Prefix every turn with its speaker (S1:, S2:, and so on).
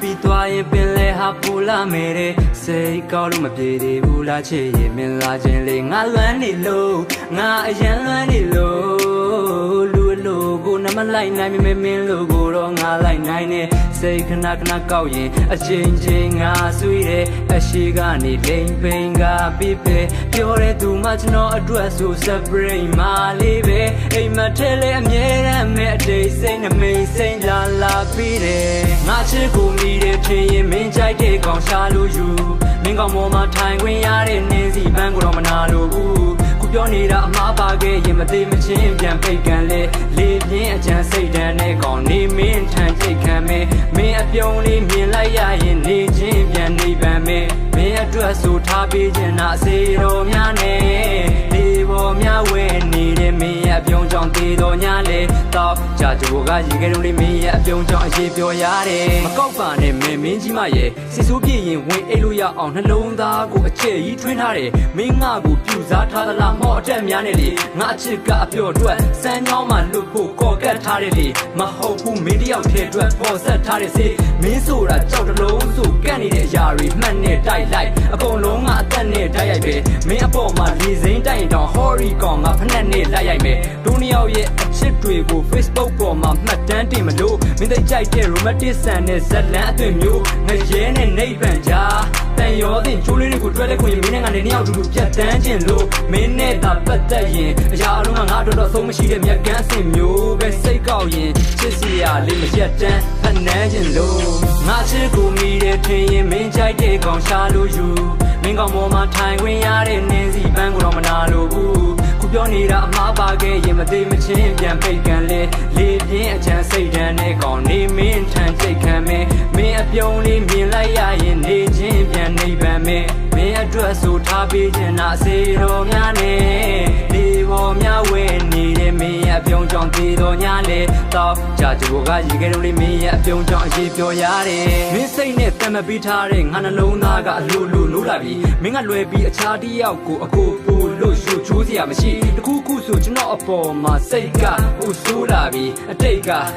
S1: ပြီးသွားရင်ပင်လဲဟာပူလာမယ်တဲ့စိတ်ကောက်လို့မပြေသေးဘူးလားချစ်ရင်မင်းလာခြင်းလေငါလွမ်းနေလို့ငါအရင်လွမ်းနေလို့ မလိုက်နိုင်မမင်းလို့ကိုတော့ငါလိုက်နိုင်နေစိတ်ခဏခဏကောက်ရင်အချိန်ချင်းငါဆွေးတယ်အရှိကနေလိမ်ပိန်ကပြပြပြောတဲ့သူမှကျွန်တော်အတွက်ဆို separate မလေးပဲအိမ်မထဲလေအမြဲတမ်းမဲ့အတိတ်စိတ်နှမိတ်စိတ်လာလာပြီးတယ်ငါချစ်ကိုမိတယ်ထင်ရင်မင်းကြိုက်တဲ့ကောင်ရှာလို့ယူမင်းကောင်ပေါ်မှာထိုင်ခွင့်ရတဲ့နင်းစီပန်းကိုတော့မနာလို့ဘူးခုပြောနေတာအမှားပါခဲ့ရင်မသေးမချင်းပြန်ပိတ်ကန်လေ လေပြင်းအကြံစိတ်တန်းနဲ့ကောင်နေမင်းထန်ချိတ်ခံမဲမင်းအပြုံးလေးမြင်လိုက်ရရင်နေချင်းပြန်နေပန်မဲမင်းအတွက်ဆိုထားပေးခြင်းနာစေတော်များနဲ့ တော့ကြာကြိုကရေခဲတုံးလေးမင်းရဲ့အပြုံးကြောင့်အရေးပြောရတယ်မကောက်ပါနဲ့မင်းမင်းကြီးမရဲ့စစ်ဆိုးပြည့်ရင်ဝင်အိတ်လို့ရအောင်နှလုံးသားကိုအချဲ့ကြီးထွင်းထားတယ်မင်းငါကိုပြူစားထားသလားမော့အတက်များနဲ့လေငါအချစ်ကအပြော့အတွက်စမ်းကြောင်းမှလွတ်ဖို့ကော်ကတ်ထားတယ်လေမဟုတ်ဘူးမင်းတယောက်တည်းအတွက်ပေါ်ဆက်ထားတဲ့စေမင်းဆိုတာကြောက်တလုံးဆိုကန့်နေတဲ့အရာတွေမှတ်နဲ့တိုက်လိုက်အကုန်လုံးကအသက်နဲ့တိုက်ရိုက်ပဲမင်းအပေါ်မှာလေစိမ့်တိုက်ရင်တောင်ဟော်ရီကောင်ငါဖက်နဲ့နဲ့လိုက်ရိုက်မယ်ဒုနှစ်ယောက်ရဲ့အချစ် တွေကို Facebook ပေါ်မှာမှတ်တမ်းတင်မလို့မင်းသိကြိုက်တဲ့ romantic ဆန်နဲ့ဇက်လန်းအသွင်မျိုးငရဲနဲ့နေပန်ကြားတန်ရောတင်ချိုးလေးတွေကိုတွဲလဲခွင့်မင်းနဲ့ငါနဲ့နှစ်ယောက်တူတူပြတ်တန်းခြင်းလို့မင်းနဲ့သာပတ်သက်ရင်အရာအလုံးကငါတော်တော်ဆုံးမရှိတဲ့မြက်ကန်းစင်မျိုးပဲစိတ်ကောက်ရင်ချစ်စီရလေးမရက်တန်းဖနှမ်းခြင်းလို့ငါချစ်ကိုမိတဲ့ထင်ရင်မင်းကြိုက်တဲ့ကောင်ရှာလို့ယူမင်းကောင်ပေါ်မှာထိုင်ခွင့်ရတဲ့နင်းစီပန်းကိုတော့မနာလို့ဘူးခု ပြောနေတာအမှားပါခဲ့ရင်မသေးမချင်းပြန်ပိတ်ကန်လေလေပြင်းအချမ်းစိတ်ဓာတ်နဲ့ကောင်နေမင်းထန်ချိတ်ခံမင်းမင်းအပြုံးလေးမြင်လိုက်ရရင်နေချင်းပြန်နေပန်မင်းမင်းအတွက်ဆိုထားပေးခြင်းနာစေတော်များနဲ့ဒီပေါ်များဝဲနေတဲ့မင်းရဲ့အပြုံးကြောင့်တည်တော်ညာလေတော့ကြာကြိုကရေခဲတုံးလေးမင်းရဲ့အပြုံးကြောင့်အရေးပြောရတယ်မင်းစိတ်နဲ့တံမပေးထားတဲ့ငါနှလုံးသားကအလိုလိုနိုးလာပြီမင်းကလွယ်ပြီးအခြားတစ်ယောက်ကိုအကိုပူလို့ ရှုချိုးစရာမရှိတခုခုဆိုကျွန်တော်အပေါ်မှာစိတ်ကဟိုဆိုးလာပြီအတိတ်က